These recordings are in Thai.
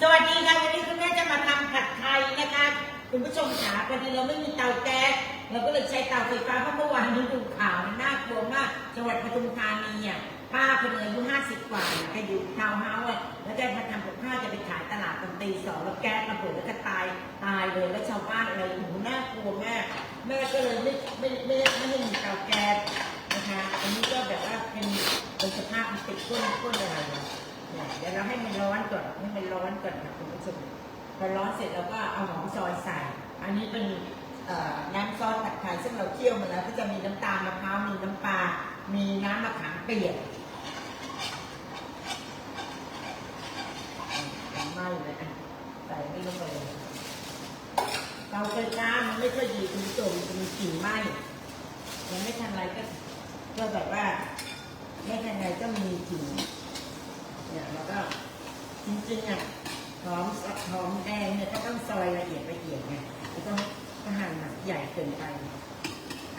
สวัสดีค่ะวันนี้คุณแม่จะมาทำผัดไทยนะคะคุณผู้ชมขาพอดีเราไม่มีเตาแก๊สเราก็เลยใช้เตาไฟฟ้าเพราะเมื่อวานนี้ดูข่าวมันน่ากลัวมากจังหวัดปทุมธานีอะป้าคนหนึ่งอายุห้าสิบกว่าแกอยู่ทาวน์เฮาส์อะแล้วแกมาทำกับข้าวจะไปขายตลาดตอนตีสองแล้วแก๊สระเบิดแล้วก็ตายตายเลยแล้วชาวบ้านอะไรโอ้โหน่ากลัวมากแม่ก็เลยไม่ไม่ไม่ไม่ให้มีเตาแก๊สนะคะอันนี้ก็แบบว่าเป็นเป็นสภาพมันติดก้นก้นอะไร เดี๋ยวเราให้มันร้อนก่อนให้มันร้อนก่อนค่ะคุณผู้ชมพอร้อนเสร็จเราก็เอาหอมซอยใส่ อันนี้เป็นน้ำซอสผัดไทยซึ่งเราเคี่ยวมาแล้วก็จะมีน้ำตาลมะพร้าวมีน้ำปลา มีน้ำมะขามเปียกไม้เลยอะใส่ไม่ลงไปเลยเตาไฟฟ้ามันไม่ค่อยดีคุณผู้ชมมันมีกลิ่นไหม้ยังไม่ทันไรก็ก็แบบว่า ไม่ทันไรก็มีกลิ่น เนี่ยแล้วก็จริงๆอะหอมหอมแดงเนี่ยก็ต้องซอยละเอียดละเอียดไงไม่ต้องก็หั่นแบบใหญ่เกินไป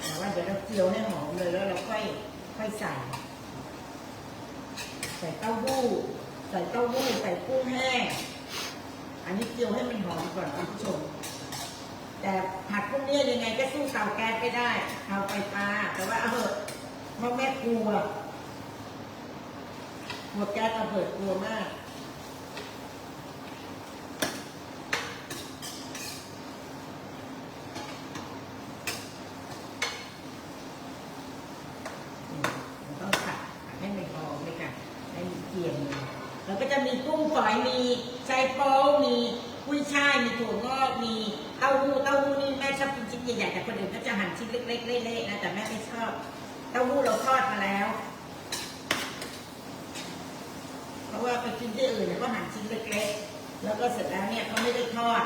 แต่ว่าเดี๋ยวเราเจียวให้หอมเลยแล้วเราค่อยค่อยใส่ ใส่เต้าหู้ ใส่เต้าหู้ใส่กุ้งแห้งอันนี้เจียวให้มันหอมก่อนคุณผู้ชมแต่ผัดพวกเนี้ยยังไงก็สู้เตาแก๊สไม่ได้เตาไฟฟ้าแต่ว่าเอาเถอะเพราะแม่กลัว กลัวแก๊สระเบิดกลัวมาก ต้องผัดให้มันหอมเลยค่ะให้มันเกรียมเลยแล้วก็จะมีกุ้งฝอยมีไชโป๊มีกุ้ยช่ายมีถั่วงอกมีเต้าหู้เต้าหู้นี่แม่ชอบกินชิ้นใหญ่ๆแต่คนอื่นก็จะหั่นชิ้นเล็กๆเละๆนะแต่แม่ไม่ชอบ เต้าหู้เราทอดมาแล้ว เพราะว่าไปกิ นที่อื่นเนี่ยก็หั่นชิ้นเล็กๆ แล้วก็เสร็จแล้วเนี่ยเขาไม่ได้ทอด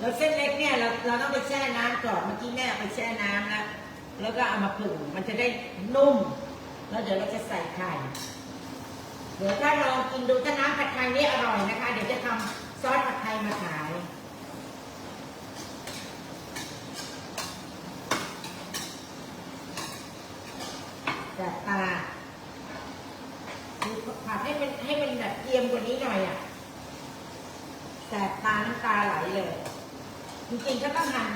แล้วเส้นเล็กเนี่ยเราเราต้องไปแช่น้ำก่อน เมื่อกี้แม่ไปแช่น้ำแล้วแล้วก็เอามาผึ่งมันจะได้นุ่ม แล้วเดี๋ยวเราจะใส่ไข่ เดี๋ยวถ้าลองกินดูถ้าน้ำผัดไทยนี่อร่อยนะคะ เดี๋ยวจะทำซอสผัดไทยมาขายจัดตาคือผัดให้มันให้มันแบบเกรียมกว่านี้หน่อยอะ แสบตาน้ำตาไหลเลย จริงๆก็ต้องหั่น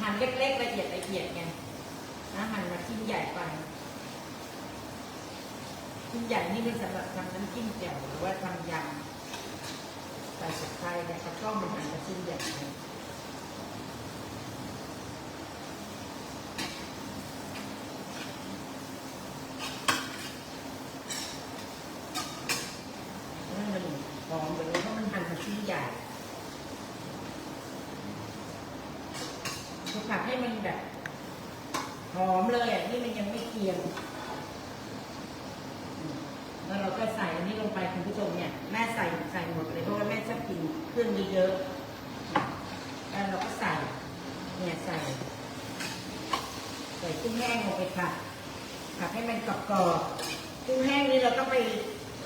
หั่นเล็กๆละเอียดละเอียดไงนะหั่นมาชิ้นใหญ่ไปชิ้นใหญ่นี่เป็นสำหรับทำน้ำจิ้มแจ่วหรือว่าทำยำใส่ผัดไทยเนี่ยเขาต้องมันหั่นมาชิ้นใหญ่ไปให้มันหอมไปเลยเพราะมันหั่นมาชิ้นใหญ่ คือ ผัดให้มันแบบหอมเลยอะนี่มันยังไม่เกรียมแล้วเราก็ใส่อันนี้ลงไปคุณผู้ชมเนี่ยแม่ใส่ใส่หมดเลยเพราะว่าแม่ชอบกินเครื่องเยอะๆแล้วเราก็ใส่เนี่ยใส่ใส่กุ้งแห้งลงไปผัดผัดให้มันกรอบๆกุ้งแห้งนี่เราต้องไป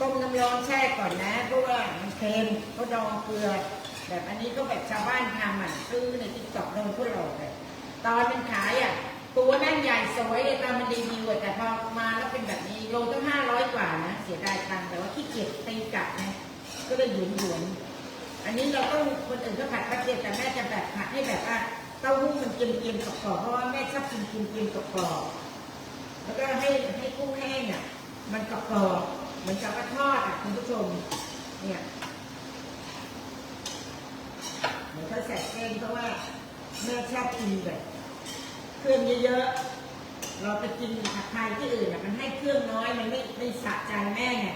ต้มน้ำร้อนแช่ก่อนนะเพราะว่ามันเค็มเพราดองเกลือแบบอันนี้ก็แบบชาวบ้านทำอะซื้อในติ๊กต็อกโดนพวกเราเลย ตอนมันขายอะตัวนั่นใหญ่สวยเลยตอนมันรีวิวอะแต่พอมาแล้วเป็นแบบนี้โลตั้งห้าร้อยกว่านะเสียดายตังค์แต่ว่าขี้เกียจตีกลับนะก็เลยหยุนหยวนอันนี้เราต้องคนอื่นก็ผัดแป๊บเดียวแต่แม่จะแบบผัดให้แบบว่าเต้าหู้มันเกรียมๆกรอบๆเพราะว่าแม่ชอบกินเกรียมๆกรอบๆแล้วก็ให้ให้กุ้งแห้งอะมันกรอบๆเหมือนกับว่าทอดอะคุณผู้ชมเนี่ยเดี๋ยวเขาใส่เส้นเพราะว่า แม่ชอบกินแบบเครื่องเยอะๆ เราไปกินผัดไทยที่อื่นอะมันให้เครื่องน้อยมันไม่ไม่สะใจแม่ไง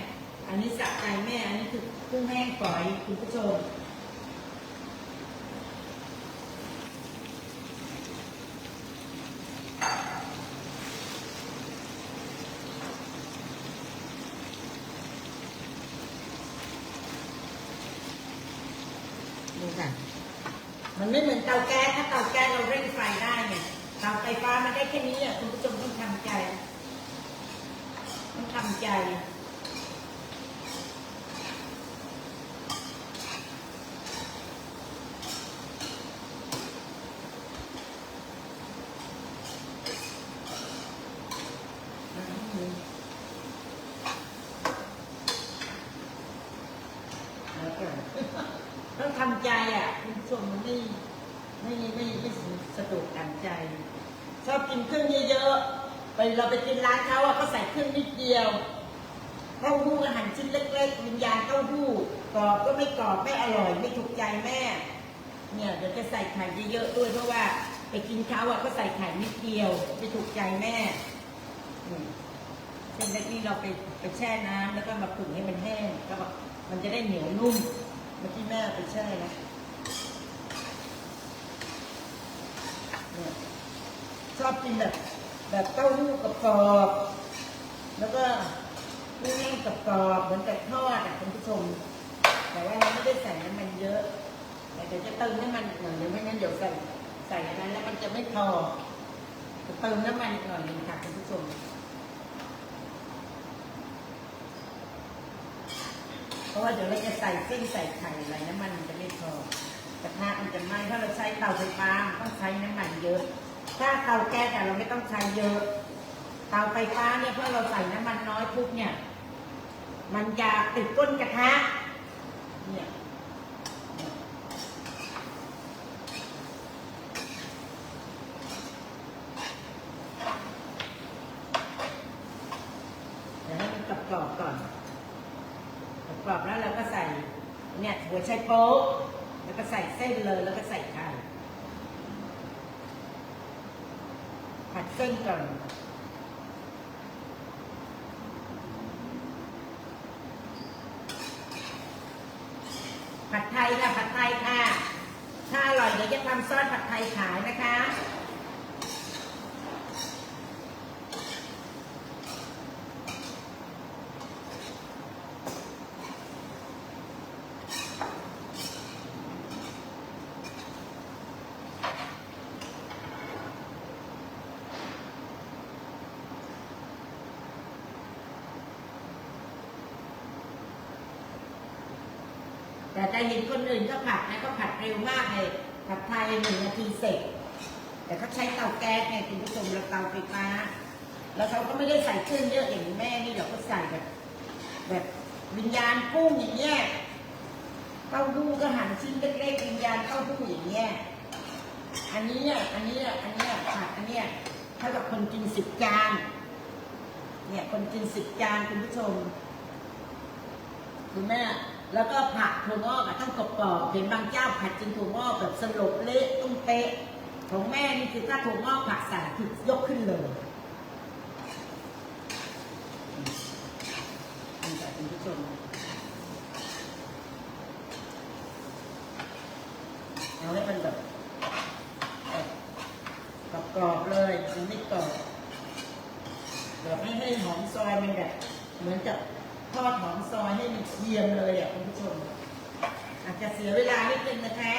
อันนี้สะใจแม่ อันนี้คือกุ้งแห้งฝอยคุณผู้ชมดูค่ะมันไม่เหมือนเตาแก๊สถ้า ได้แค่นี้แหละคุณผู้ชมต้องทำใจ ต้องทำใจอะคุณผู้ชมมันไม่ไม่ไม่ไม่สะดวกดังใจ ชอบ กินเครื่องเยอะๆ ไปเราไปกินร้านเขาอะเขาใส่เครื่องนิดเดียวเต้าหู้อาหารชิ้นเล็กๆวิญญาณเต้าหู้กรอบก็ไม่กรอบไม่อร่อยไม่ถูกใจแม่ เนี่ยเดี๋ยวจะใส่ไข่เยอะๆด้วยเพราะว่าไปกินเขาอะก็ใส่ไข่นิดเดียวไม่ถูกใจแม่เส้นเล็กนี่เราไปไปแช่น้ำแล้วก็มาผึ่งให้มันแห้งก็แบบมันจะได้เหนียวนุ่มเมื่อกี้แม่ไปแช่แล้วเนี่ย อบกินแบบ แบบเต้าหู้กรอบๆแล้วก็แห้งกรอบๆเหมือนกับทอดอะคุณผู้ชม แต่ว่าเราไม่ได้ใส่น้ำมันเยอะ แต่เดี๋ยวจะเติมน้ำมันอีกหน่อยเดี๋ยวไม่งั้นเดี๋ยวใส่ใส่อันนั้นแล้วมันจะไม่พอจะเติมน้ำมันอีกหน่อยหนึงค่ะคุณผู้ชมเพราะว่าเดี๋ยวเราจะใส่เส้นใส่ไข่อะไรน้ำมันมันจะไม่พอกระทะมันจะไหม้ถ้าเราใช้เตาไฟฟ้าต้องใช้น้ำมันเยอะ ถ้าเตาแก๊สอะเราไม่ต้องใช้เยอะ เตาไฟฟ้าเนี่ยเพราะเราใส่น้ำมันน้อยปุ๊บเนี่ย มันจะติดก้นกระทะ เนี่ยเดี๋ยวให้มันกรอบๆก่อนกรอบๆแล้วเราก็ใส่เนี่ยหัวไชโป๊ะแล้วก็ใส่เส้นเลยแล้วก็ใส่ไข่ผัดเส้นกัน ผัดไทยค่ะผัดไทยค่ะ ถ้าอร่อยเดี๋ยวจะทำซอสผัดไทยขายนะคะ แต่จะเห็นคนอื่นก็ผัดนะก็ผัดเร็วมากเลยผัดไทยหนึ่งนาทีเสร็จ แต่เขาใช้เตาแก๊สไงคุณผู้ชมแล้วเตาไฟฟ้า แล้วเขาก็ไม่ได้ใส่เครื่องเยอะอย่างแม่นี่เดี๋ยวก็ใส่แบบ แบบวิญญาณกุ้งอย่างเงี้ยเต้าหู้ก็หั่นชิ้นเล็กๆวิญญาณเต้าหู้อย่างเงี้ยอันนี้อะอันนี้อะอันนี้ผัดอันเนี้ยเท่ากับคนกินสิบจานเนี่ยคนกินสิบจานคุณผู้ชมคุณแม่ แล้วก็ผัดถั่วงอกอะต้องกรอบๆเห็นบางเจ้าผัดจนถั่วงอกแบบสลบเละตุ้มเป๊ะของแม่นี่คือถ้าถั่วงอกผัดใส่คือยกขึ้นเลยนี่ค่ะคุณผู้ชมเอาให้มันแบบแบบกรอบๆเลยมันไม่กรอบแบบไม่ให้หอมซอยมันแบบเหมือนกับ ทอดหอมซอยให้มันเทียมเลยอะคุณผู้ชม อาจจะเสียเวลานิดนึงนะคะ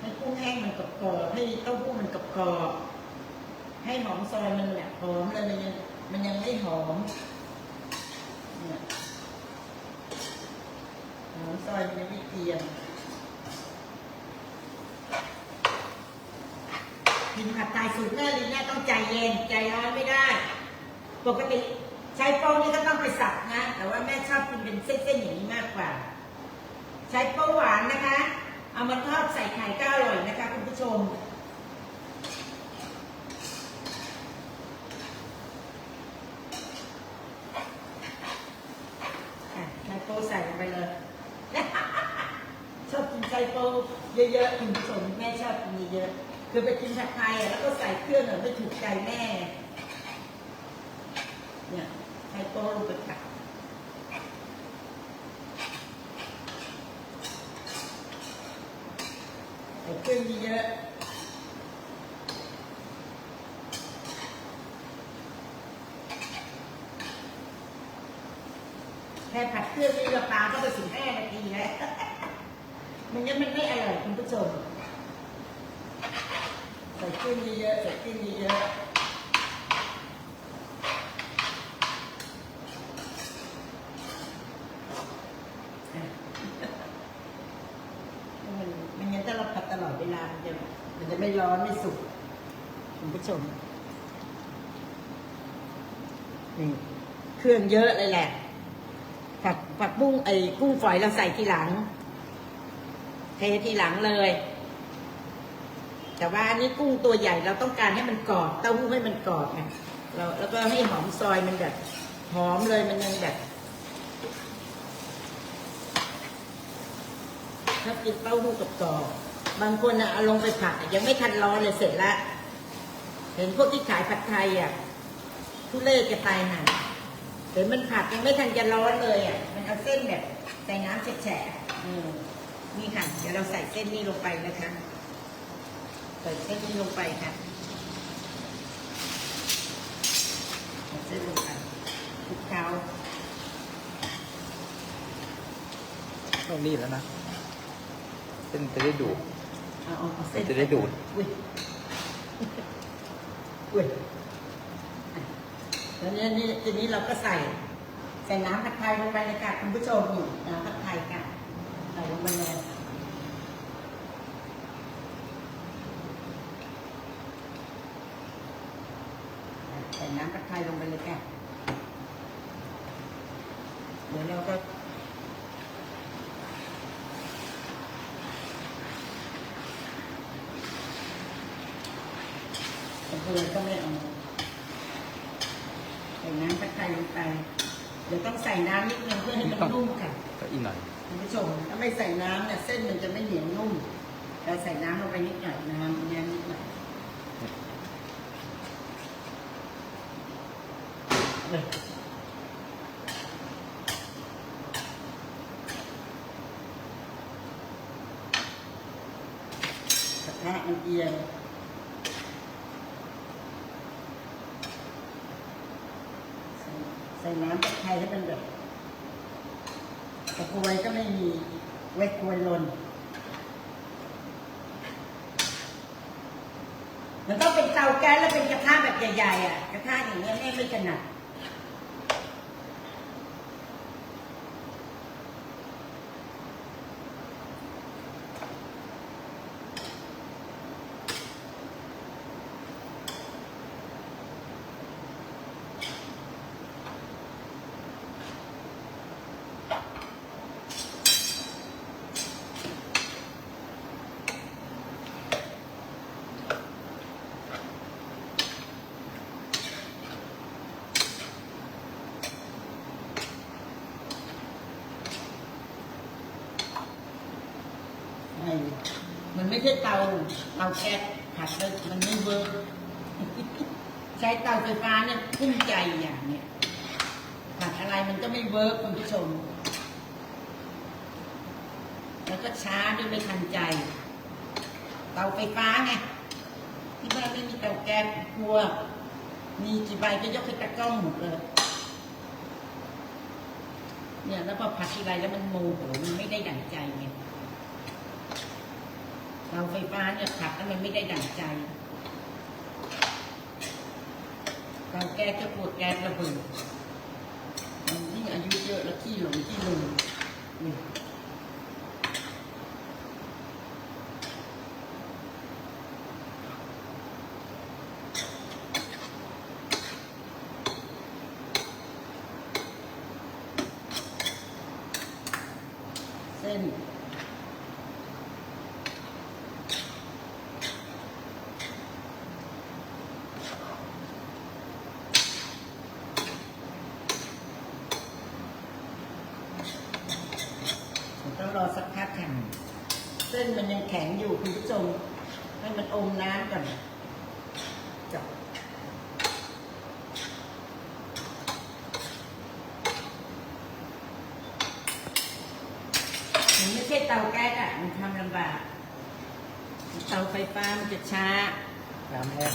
ให้กุ้งแห้งมันกรอบๆให้เต้าหู้มันกรอบๆให้หอมซอยมันเนี่ยหอมเลยมันยังมันยังไม่หอมหอมซอยมันยังไม่เตรียม กินผัดไทยสูตรแม่ลีเนี่ยต้องใจเย็นใจร้อนไม่ได้ ปกติใช้โป้งนี่ก็ต้องไปสับนะ แต่ว่าแม่ชอบกินเป็นเส้นๆอย่างนี้มากกว่า ใช้โป้งหวานนะคะ เอามาทอดใส่ไข่ก็อร่อยนะคะคุณผู้ชมอ่โป้ใส่ลงไปเลย ชอบกินไชโป้เยอะๆคุณผู้ชมแม่ชอบกินเยอะ คือไปกินผัดไทยอะแล้วก็ใส่เครื่องอะไม่ถูกใจแม่ เนี่ยไชโป้ลงไปผัดใส่เครื่องเยอะแค่ผัดเครื่องนี่ราคาก็ไปสิบห้านาทีแล้ว มันยังมันไม่อร่อยคุณผู้ชม ใส่ขึ้นเยอะๆใส่ขึ้นเยอะๆมันมันยังถ้าเราผัดตลอดเวลา มันจะมันจะไม่ร้อนไม่สุกคุณผู้ชมนี่เครื่องเยอะเลยแหละผักผักบุ้งไอ้กุ้งฝอยเราใส่ทีหลัง เททีหลังเลย แต่ว่าอันนี้กุ้งตัวใหญ่เราต้องการให้มันกรอบเต้าหู้ให้มันกรอบไงเราแล้วก็ให้หอมซอยมันแบบหอมเลยมันยังแบบถ้ากินเต้าหู้กับกรอบบางคนอะเอาลงไปผัดอะยังไม่ทันร้อนเลยเสร็จแล้วเห็นพวกที่ขายผัดไทยอะทุเล่จะตายห่าเห็นมันผัดยังไม่ทันจะร้อนเลยอะมันเอาเส้นแบบใส่น้ำแฉะๆอืมนี่ค่ะเดี๋ยวเราใส่เส้นนี้ลงไปนะคะ ใส่เส้นนี้ลงไปค่ะใส่เส้นลงไปคลุกเคล้าต้องรีบแล้วนะเส้นจะได้ดูดเอาเอาเอาเส้นจะได้ดูดอุ้ยอุ้ยแล้วเนี่ยนี่ทีนี้เราก็ใส่ ใส่น้ำผัดไทยลงไปเลยค่ะคุณผู้ชมนี่น้ำผัดไทยค่ะใส่ลงไปเลยใส่ น้ำผัดไทยลงไปเลยค่ะเดี๋ยวเราก็แต่เพื่อนก็ไม่เอาใส่น้ำผัดไทยลงไป เดี๋ยวต้องใส่น้ำนิดนึงเพื่อให้มันนุ่มค่ะก็อีกหน่อยคุณผู้ชมถ้าไม่ใส่น้ำเนี่ยเส้นมันจะไม่เหนียวนุ่ม เราใส่น้ำลงไปนิดหน่อยน้ำน้ำนิดหน่อย กระทะมันเอียงใส่ใส่น้ำตะไคร้ให้มันแบบตะกรวยก็ไม่มีไว้กรวยลนมันต้องเป็นเตาแก๊สแล้วเป็นกระทะแบบใหญ่ๆอะกระทะอย่างเงี้ยแม่ไม่ถนัดไม่มันไม่ ใช่เตาเตาแก๊สผัดเลยมันไม่เวิร์กใช้เตาไฟฟ้าเนี่ยพุ่งใจอย่างเนี้ยผัดอะไรมันก็ไม่เวิร์กคุณผู้ชม แล้วก็ช้าด้วยไม่ทันใจ เตาไฟฟ้าไงที่บ้านไม่มีเตาแก๊สกลัว มีกี่ใบก็ยกให้ตะกล้องหมดเลยเนี่ยแล้วพอผัดทีไรแล้วมันโมโหมันไม่ได้ดั่งใจไง เราไฟฟ้าเนี่ยขับแล้วมันไม่ได้ดั่งใจ เราแก๊สก็ปวดแก๊สระเบิดมันยิ่งอายุเยอะแล้วขี้หลงขี้ลืมเนี่ยเส้น ผมต้องรอสักพักค่ะเส้นมันยังแข็งอยู่คุณผู้ชมให้มันอมน้ำก่อนจับมันไม่ใช่ เตาแก๊สอะมันทำลำบากเตาไฟฟ้ามันจะช้าน้ำแห้ง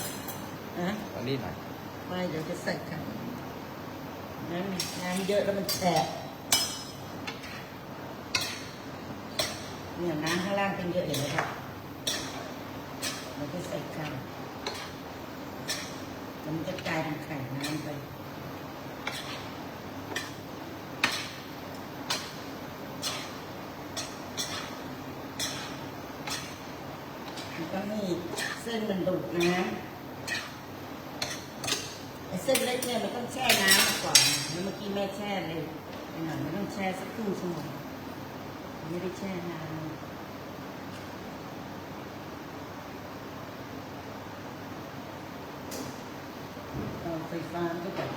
นะต้องรีบหน่อยไม่เดี๋ยวจะใส่ค่ะน้ำน้ำเยอะแล้วมันแสบเนี่ยน้ำข้างล่างเป็นเยอะเห็นไหมครับเราก็ใส่ไข่แล้วมันจะกลายเป็นไข่น้ำไป มันต้องให้เส้นมันดูดน้ำไอ้เส้นเล็กเนี่ยมันต้องแช่น้ำมาก่อนแล้วเมื่อกี้แม่แช่เลยไปหน่อยมันต้องแช่สักครึ่งชั่วโมงไม่ได้แช่นานเตาไฟฟ้าก็แบบ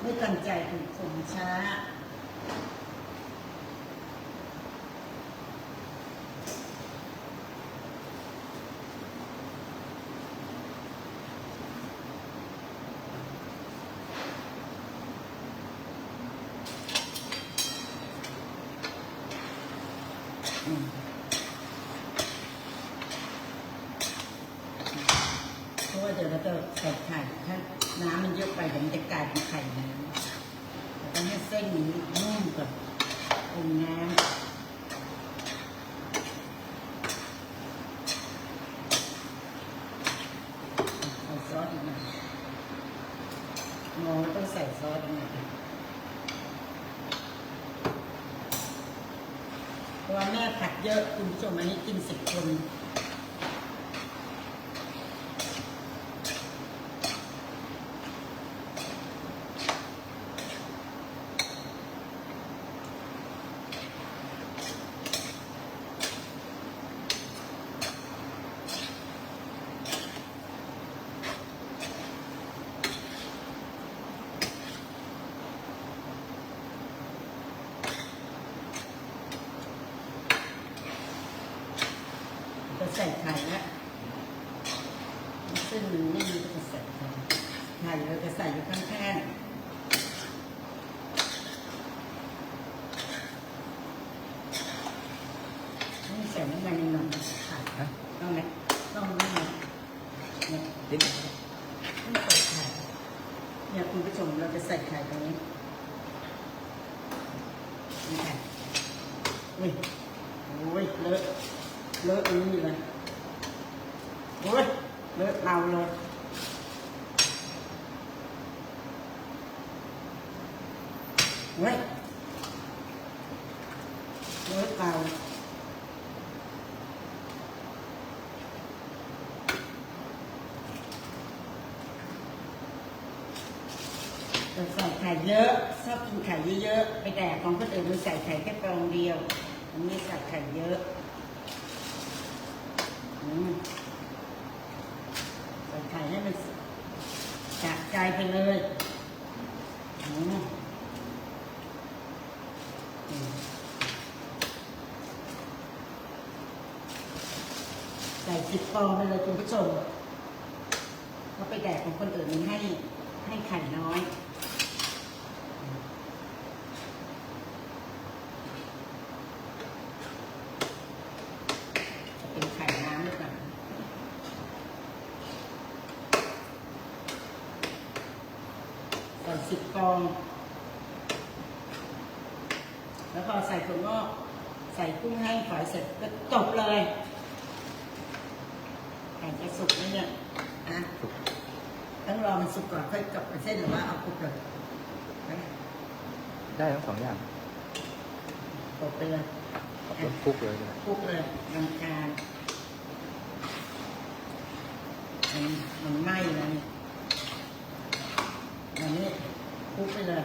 ไม่ตั้งใจถึงผมช้า อืมเพราะว่าเดี๋ยวเราจะใส่ไข่ถ้าน้ำมันเยอะไปเดี๋ยวมันจะกลายเนไข่น้ำเราต้องให้เส้นนี้นุ่มกับองน้ำใส่ซอสอีกหน่อยงอต้องใส่ซอสอีกหน่อยเพราะว่าแม่ผัดเยอะคุณผู้ชมอันนี้กินสิบคน จะใส่ไข่แล้วซึ่งมันไม่มีจะใส่ไข่ไข่เราจะใส่อยู่ข้างๆนี่ใส่น้ำมันหน่อยไข่ ฮะ ต้องไหมต้องนี่ไหมเนี่ย นิดนึง ต้องใส่ไข่เนี่ยคุณผู้ชมเราจะใส่ไข่ตรงนี้นี่ไข่อุ้ยโอ้ยเลอะเลอะอันนี้เลยโอ้ยเลอะเราเลยเฮ้ยเลอะเรา เราใส่ไข่เยอะชอบกินไข่เยอะๆไปแดกของคนอื่นมันใส่ไข่แค่ฟองเดียวอันนี้ใส่ไข่เยอะอืมใส่ไข่ให้มันจากใจไปเลยอืมใส่สิบฟองไปเลยคุณผู้ชมเขาไปแดกของคนอื่นมันให้ให้ไข่น้อยอืมจะเป็นไข่น้ำหรือเปล่า ใส่สิบฟอง แล้วพอใส่ถั่วงอก ใส่กุ้งแห้งฝอยเสร็จก็จบเลยไก่จะสุกไหมเนี่ยอะต้องรอมันสุกก่อนค่อยกลับไปเส้นหรือว่าเอาคลุกเลยนะได้ทั้งสองอย่างกดไปเลยขอบคุณคลุกเลยนะคลุกเลยรังคาญมันมันไหม้แล้วนี่อันนี้ คลุกไปเลย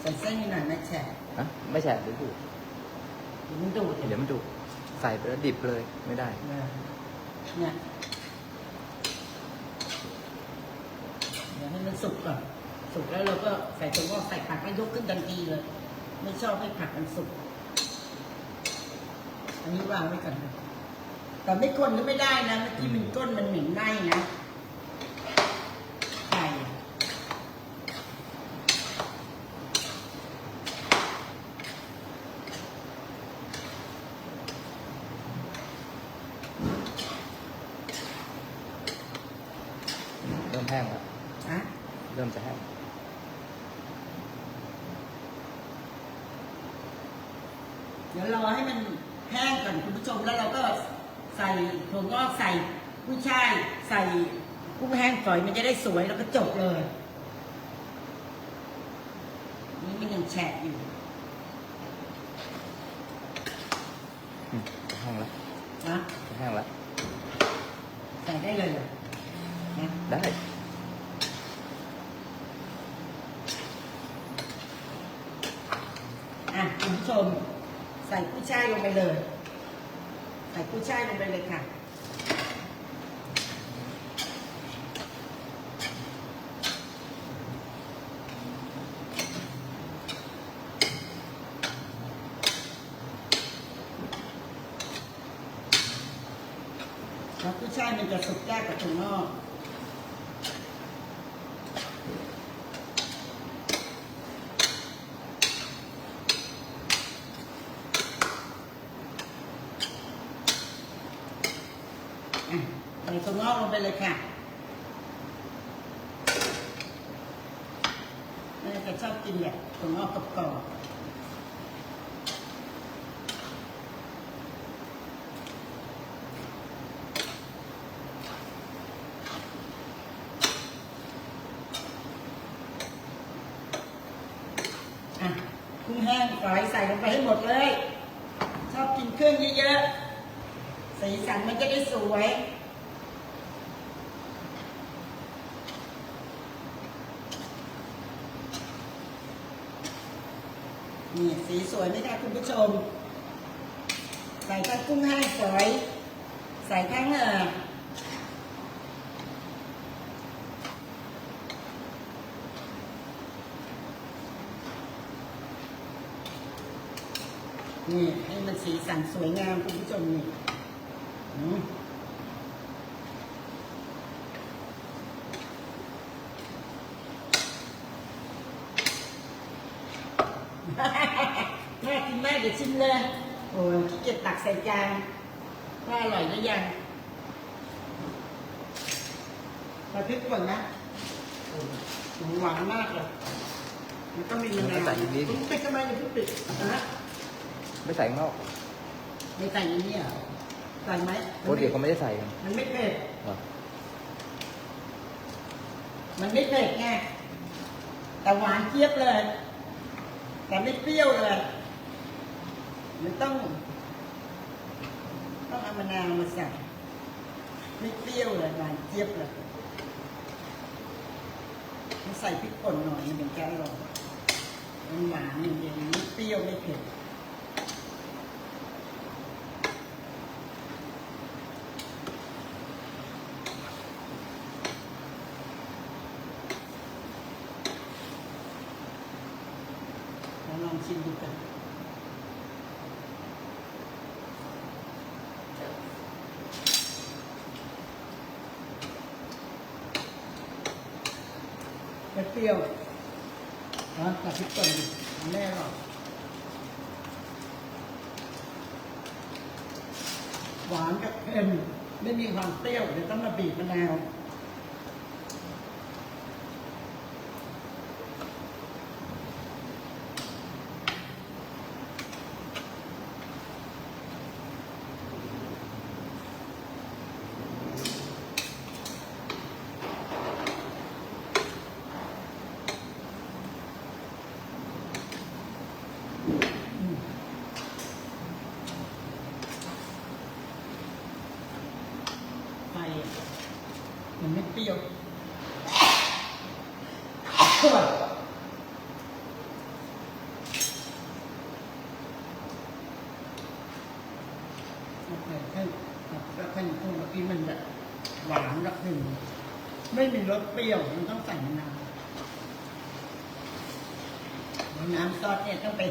ใส่เส้นนิดหน่อยนะแฉะฮะไม่แฉะหรือดูดเดี๋ยวมันดูดเดี๋ยวมันดูดใส่ไปแล้วดิบเลยไม่ได้ เนี่ยเดี๋ยวให้มันสุกก่อน สุกแล้วเราก็ใส่ตัวงอกใส่ผักให้ยกขึ้นทันทีเลย ไม่ชอบให้ผักมันสุก อันนี้วางไว้ก่อนแต่ไม่คนก็ไม่ได้นะเมื่อกี้มันก้นมันเหม็นไหม้นะไข่ เริ่มแห้งแล้ว อะ เริ่มจะแห้ง เดี๋ยวรอให้มันแห้งก่อนคุณผู้ชมแล้วเราก็ใส่ถั่วงอกใส่กุ้ยช่ายใส่กุ้งแห้งฝอยมันจะได้สวยแล้วก็จบเลย นี่มันยังแฉะอยู่อืมจะแห้งแล้วนะจะแห้งแล้วใส่ได้เลยเหรอนะได้อะคุณผู้ชม ใส่กุ้ยช่ายลงไปเลย ใส่กุ้ยช่ายลงไปเลยค่ะแล้วกุ้ยช่ายมันจะสุกยากกว่าถั่วงอก อะใส่ถั่วงอกลง ไปเลยค่ะแม่จะชอบกินแบบถั่วงอกกรอบๆอะกุ้งแห้งฝอยใส่ลงไปให้หมดเลย ชอบกินเครื่องเยอะๆ สีสันมันจะได้สวย นี่สีสวยไหมคะคุณผู้ชม ใส่ทั้งกุ้งแห้งฝอยใส่ทั้งเอ่อนี่ให้มันสีสันสวยงามคุณผู้ชมนี่อืม แม่กินแม่ เดี๋ยวชิมเลย โอ้ยขี้เกียจตักใส่จานว่าอร่อยหรือยังมาพริกก่อนนะโอ้โหหวานมากเลยมันก็มีมะนาวใส่อีกนิดคุณปิดทำไมเนี่ยคุณปิดนะฮะไม่ใส่ข้างนอกไม่ใส่อย่างนี้เหรอใส่ไหมปกติเขาไม่ได้ใส่กันมันไม่เผ็ดเหรอมันไม่เผ็ดไงแต่หวานเจี๊ยบเลย แต่ไม่เปรี้ยวเลย มันต้อง ต้องเอามะนาวมาใส่ไม่เปรี้ยวเลยหวานเจี๊ยบเลยมันใส่พริกป่นหน่อยมันถึงจะอร่อยมันหวานอย่างเดียไม่เปรี้ยวไม่เผ็ดลองชิมดูกัน เปรี้ยวนะแต่พริกป่นดิแน่หรอหวานกับเค็มไม่มีความเปรี้ยวเดี๋ยวต้องมาบีบมะนาว ไปมันไม่ เปรี้ยวโอเคท่แล้วท่านพูดเมื่อกี้มันแบบหวานกับหนึ่งไม่มีรสเปรี้ยว มันต้องใส่มะนาวแล้วน้ำซอสเนี่ยต้องไป